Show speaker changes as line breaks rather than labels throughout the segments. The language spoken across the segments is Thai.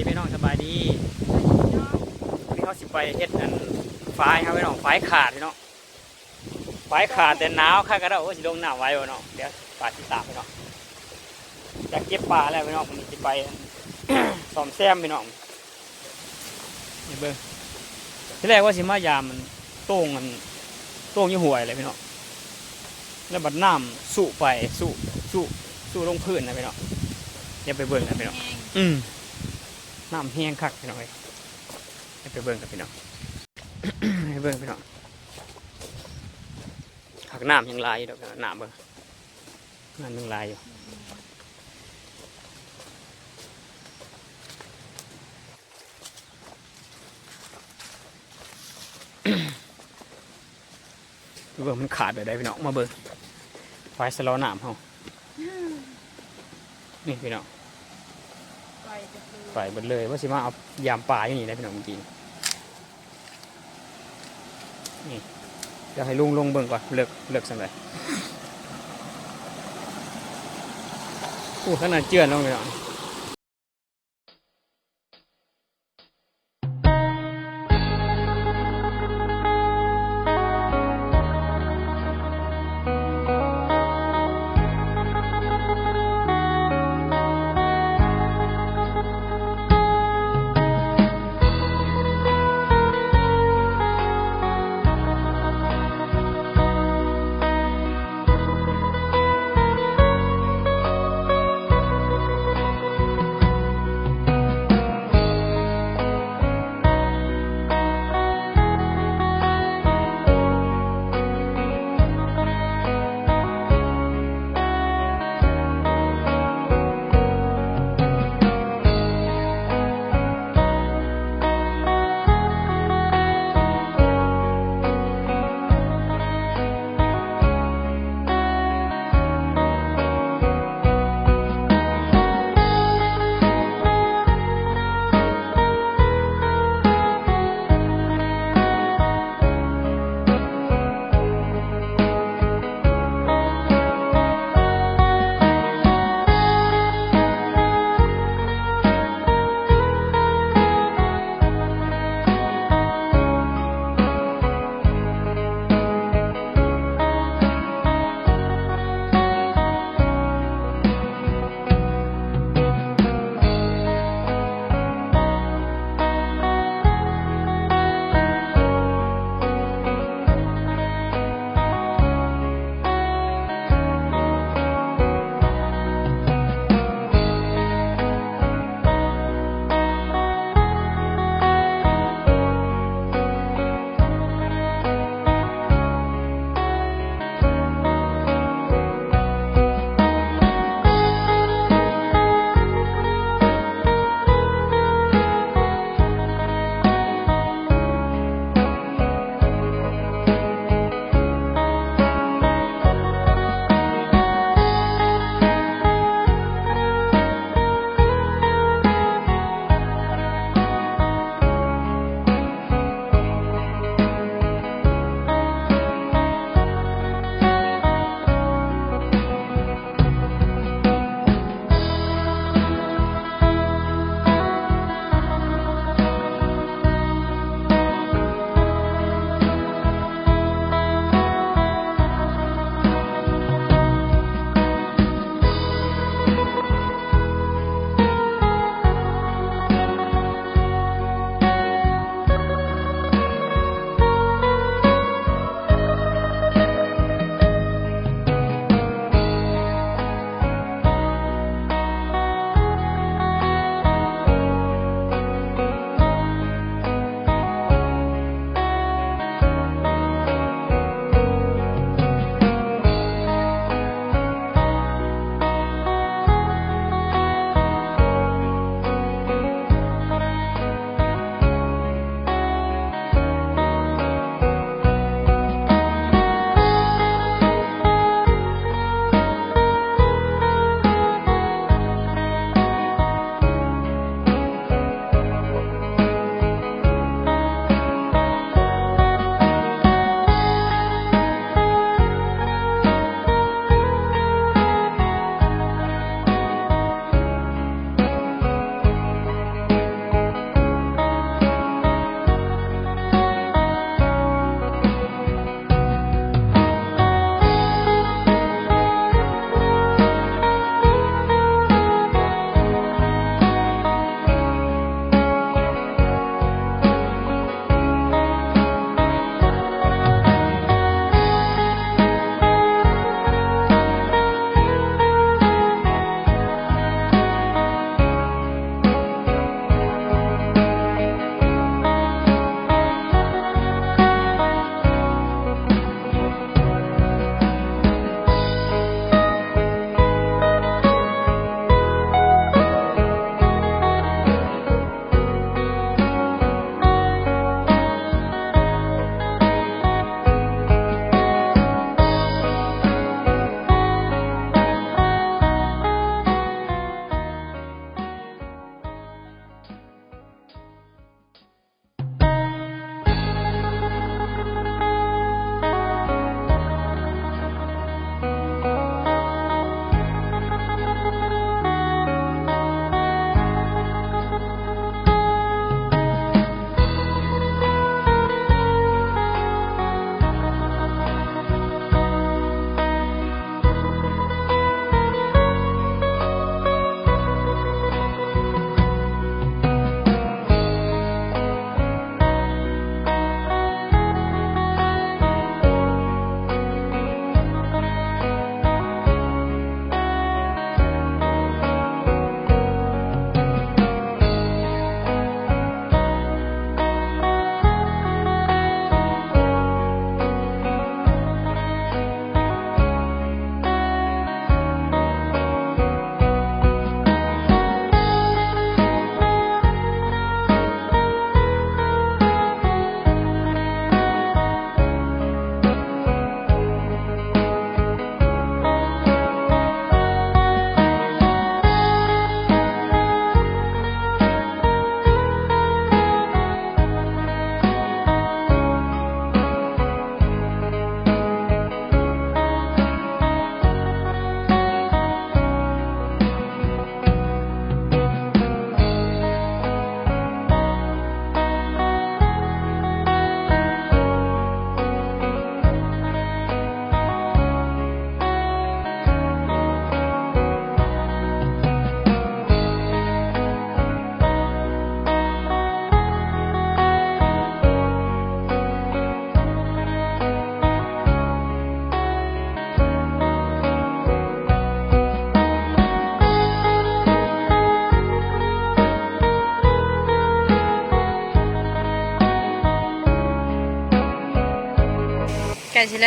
ดีพี่น้องสบายดีวันนี้เขาสิไปเฮ็ดอันฝ้ายครับพี่น้องฝ้ายขาดพี่น้องฝ้ายขาดแต่หนาวข้าก็ได้โอ้สิลงหนาวไว้บ่เนาะเดี๋ยวปลาสิตามพี่น้องอยากเก็บปลาแล้วพี่น้องวันนี้สิไปซ่อมแซมพี่น้องนี่เบิ่งที่แรกว่าสิมายามมันโต้งมันโต้งอยี่ห่วยเลยพี่น้องแล้วบัดน้ำสู่ไปสู่สู่สู่ลงพื้นนะพี่น้องอย่าไปเบิ่งนะพี่น้องอืม น้ำแห้งคักพี่น้องเอ้ยให้ไปเบิ่งกับพี่น้องให้เบิ่งพี่น้องคักน้ำยังลายอยู่ดอกพี่น้องน้ำเบิ่งน้ำยังลายอยู่เบิ่งมันขาดไปได้พี่น้องมาเบิ่งไฟสโลว์น้ำเฮานี่พี่น้อง ไปหมดเลยว่าสิมาเอายามปลาอย่างนี้ได้พี่น้องจริงนี่เดี๋ยวให้ลุงลงเบิ่งก่อนเลิกเลิกสักเลยอู้ขนาดเจือนลงพี่น้อง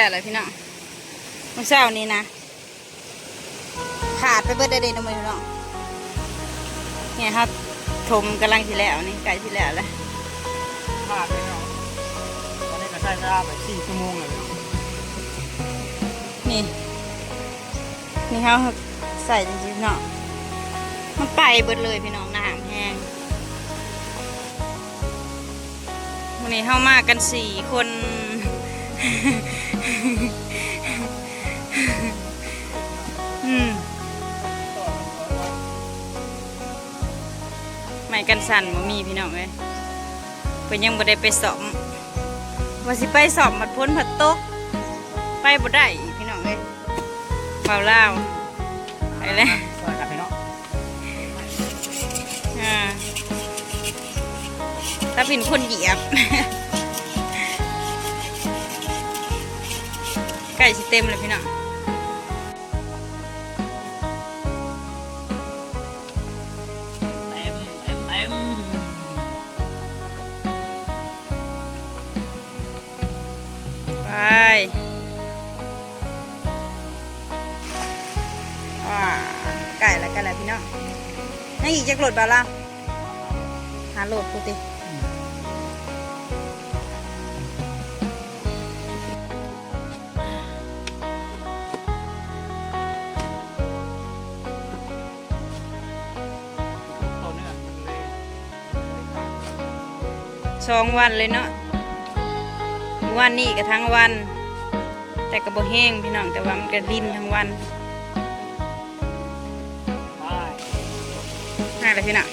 แล้วเลยพี่น้องเมื่อเช้านี้นะ ขาดไปเบิดได้เลยนะพี่น้องเนี่ยครับถมกำลังสิแล้วนี่ใกล้สิแล้วเลย
พลาดไปเนาะตอนนี้ก็ใช้เวลาไปสี่ชั่วโมงเลยเนาะ
นี่ นี่เขาใส่จริงๆเนาะมันไปเบิดเลยพี่น้องน้ำแห้งวันนี้เข้ามากันสี่คน อืมไม่กันสั่นบ่มีพี่น้องเลยเพิ่นยังบ่ได้ไปสอบว่าสิไปสอบมัดพ้นผัดตก ไปบ่ได้อีกพี่น้องเลยเปล่าเล่าวไปเลย
สวัสดีครับพี่เนาะ
อ่าถ้าเป็นคนเหยียบ ก่สิเต็มเลยพี่น้องไปว้าไก่ละไก่ละพี่น้องนั่งอีกจะโหลดบาล่ะหาโหลดกูติ
อ
งวันเลยเนาะวันนี้ก็ทั้งวัน แต่ก็บ่แห้งพี่น้องแต่ว่ามันก็ดินทั้งวัน
ไป
น่าเลยพี่น้อง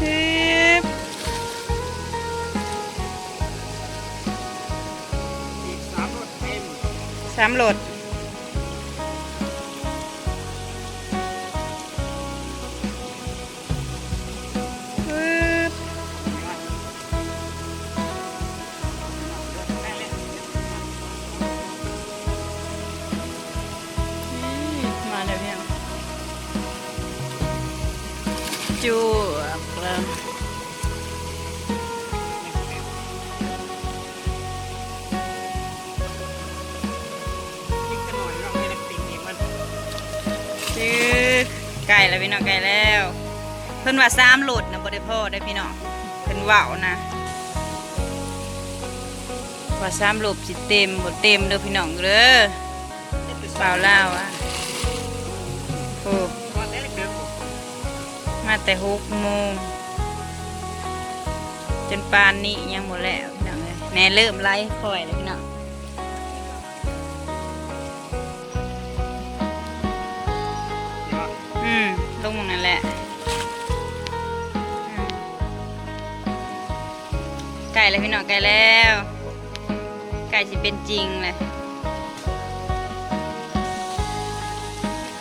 ฮึบ
อีกสามรถเต็ม
สามโหลด จูบแล้ว
ยิ่งกันหน่อยเราไม่ได้ติ่งอีกมัน
ซื้อไก่แล้วพี่น้องไก่แล้ว เพิ่นว่าสามโหลดนะบ่ได้พ่อได้พี่น้องเพิ่นว่าวนะว่าสามโหลดสิเต็มบ่เต็มเด้อพี่น้องเด้อเปล่าเล่าอะโอ้ มาแต่หกโมงจนปานนี้ยังหมดแล้วพี่น้องเลยแน่เริ่มไล่คอยแล้วพี่น้องอืมลงมองนั่นแหละไก่แล้วพี่น้องไก่แล้วไก่สิเป็นจริงเลย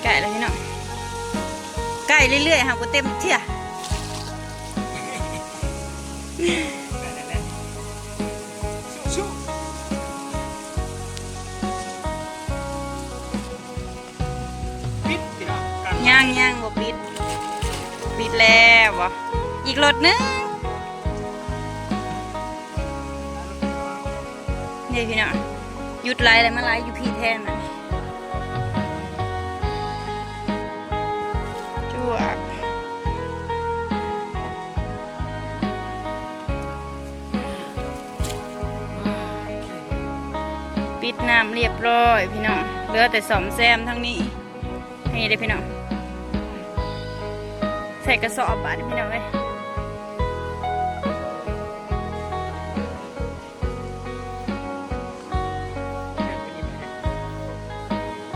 ไก่แล้วพี่น้อง ไก่เรื่อยๆค่ะก็เต็มเที่ย
ชู้ปิดพี่น้อ
ย่างย่างบ่ปิด ปิดแล้วบ่อีกรถนึงเนี่ยพี่น้องหยุดไลฟ์แล้วมาไลฟ์อยู่พี่แทนนะ ดน้ำเรียบร้อยพี่น้องเหลือแต่สอมแซมทั้งนี้นี่เด้พี่น้องใส่กระสอบบาทพี่น้องเอ้ย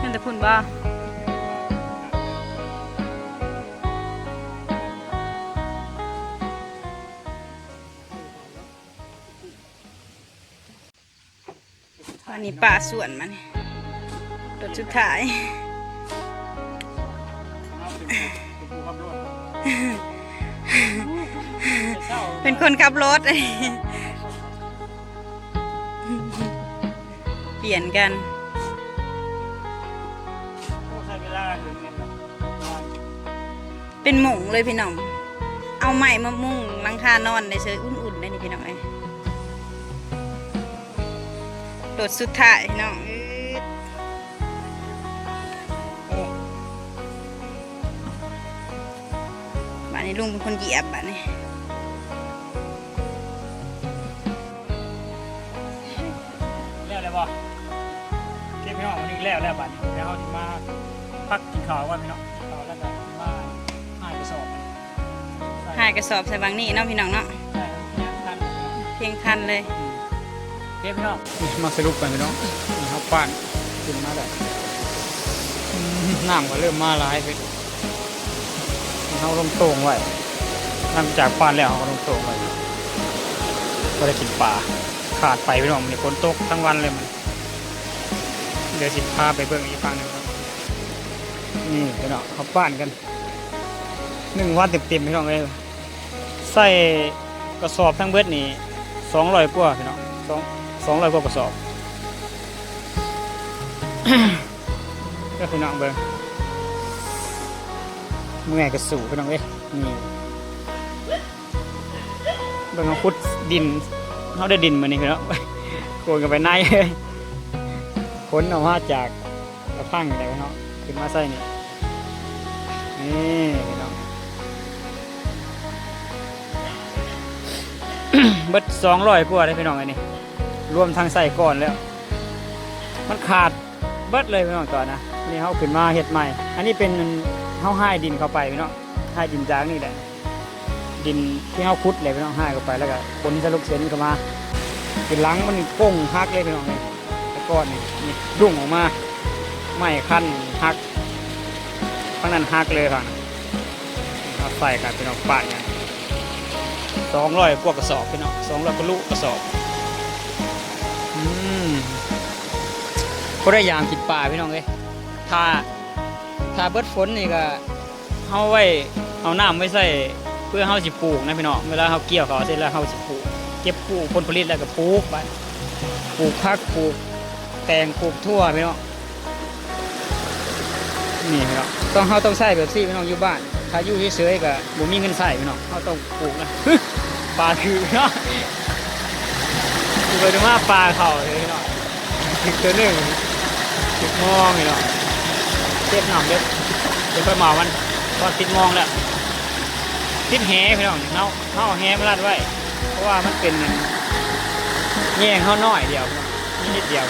นั่นแต่พุ่นบ่า นี้ป่าสวนมันรถสุดท้าย
เป็นเป็นขับรถเจ้า
เป็นคนขับรถ เปลี่ยนกัน
เป็
นหมงเลยพี่น้อง เอาใหม่มามุงหลังคานอนได้เฉยอุ่นๆได้นี่พี่น้องเอ้ โดดสุดท้ายพี่น้องอืดโอ้บ้านนี้ลุงเป็นคนเหยียบบ้านนี้
แล้วเลยบ่เก็บพี่น้องวันนี้แล้วแล้วบัดนี้แล้วเขาที่มาพักกินข้าวก่อนพี่น้องกินข้าวแล้วก็มาให้กระสอบ
หายกระสอบใส่บางนี่เนาะพี่น้องเนาะ
ใช่เนี่ยทัน
เพียงทันเลย
เก็บพี่น้องมาสรุปกันพี่น้องนี่ครับป้านขึ้นมาแล้วน้ำก็เริ่มมาหลายไปเขาลงโต่งไว้หลังจากป้านแล้วเขาลงโต่งไว้ก็ได้กินปลาขาดไปพี่น้องมันนี่ฝนตกทั้งวันเลยมันเดี๋ยวสิพาไปเบิ่งอีกฝั่งหนึงครับนี่พี่น้องเขาป้านกันหนึ่งวันเต็มๆพี่น้องเลยใส่กระสอบทั้งเบิดนี่สองร้อยกว่าพี่น้องสอง สองร้อยกว่ากระสอบก็พี่น้องเบิ่งเมื่อยกระสูพี่น้องเอ้ยนี่เบิ่งเขาขุดดินเขาได้ดินมานี่พี่น้องโกนกันไปในเลยค้นออกมาจากกระพังอะไรเนาะขึ้นมาใส่นี่นี่พี่น้องเบิดสองร้อยกว่าได้พี่น้องไอ้นี่ รวมทางใส่ก่อนแล้ว มันขาดเบิดเลยพี่น้องตอนนะนี่เขาขึ้นมาเห็ดใหม่ อันนี้เป็นเขาให้ดินเข้าไปพี่น้องให้ดินจากนี่แหละดินที่เขาคุดเลยพี่น้องให้เข้าไปแล้วก็คนสลุกเส้นเข้ามาเป็นหลังมันก้งฮักเลยพี่น้องเลยแต่ก้อนนี่นี่รุ่งออกมาไม่ขั้นหักข้างนั้นหักเลยค่ะเอาใส่กันเป็นออกปาดกันสองร้อยกว่ากระสอบพี่น้องสองร้อยกว่าลูกกระสอบ ก็ได้ยามกินปลาพี่น้องเลยถ้าถ้าเบิดฝนนี่ก็เฮาไว้เอาน้ำไว้ใส่เพื่อเฮาสิปลูกนะพี่น้องเวลาเฮาเกี่ยวเขาเสร็จแล้วเฮาสิปลูกเก็บปลูกผลผลิตแล้วก็ปลูกไปปลูกผักปลูกแตงปลูกทั่วพี่น้องนี่พี่น้องต้องเขาต้องใส่แบบซี่พี่น้องอยู่บ้าน ถ้าอยู่เฉยๆก็บ่มีเงินใส่พี่น้องเขาต้องปลูกนะปลาถือเนาะคือไปดูมาปลาเขาเลยพี่น้องถึงตัวหนึ่ง ถึงมองพี่น้องเทียบหน่อมเด็ดเดี๋ยวไปหมามันตอนติดมองแล้วติดแหพี่น้องเขาเขาเอาแหมาลัดไว้ เพราะว่ามันเป็นแย่เขาน้อยเดียวนิดเดียว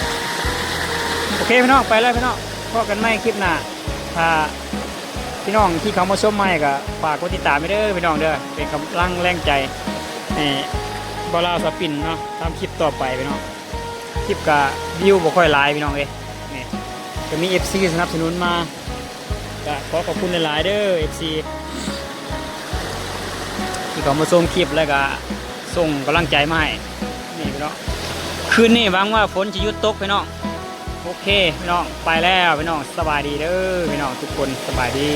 โอเคพี่น้องไปแล้วพี่น้องพบกันใหม่คลิปหน้าถ้าพี่น้องที่เขามาชมใหม่ก็ฝากกดติดตามไปเด้อพี่น้องเด้อเป็นกำลังแรงใจให้บอลาสปินเนาะทำคลิปต่อไปพี่น้องคลิปกับวิวบ่ค่อยหลายพี่น้องเอ้ ยนี่จะมี FC สนับสนุนมาก็ขอขอบคุณหลายๆเด้อ FC ที่เขามาส่งคลิปแล้วก็ส่งกำลังใจมาให้นี่พี่น้องคืนนี้หวังว่าฝนจะยุดตกพี่น้องโอเคพี่น้องไปแล้วพี่น้องสบายดีเด้อพี่น้องทุกคนสบายดี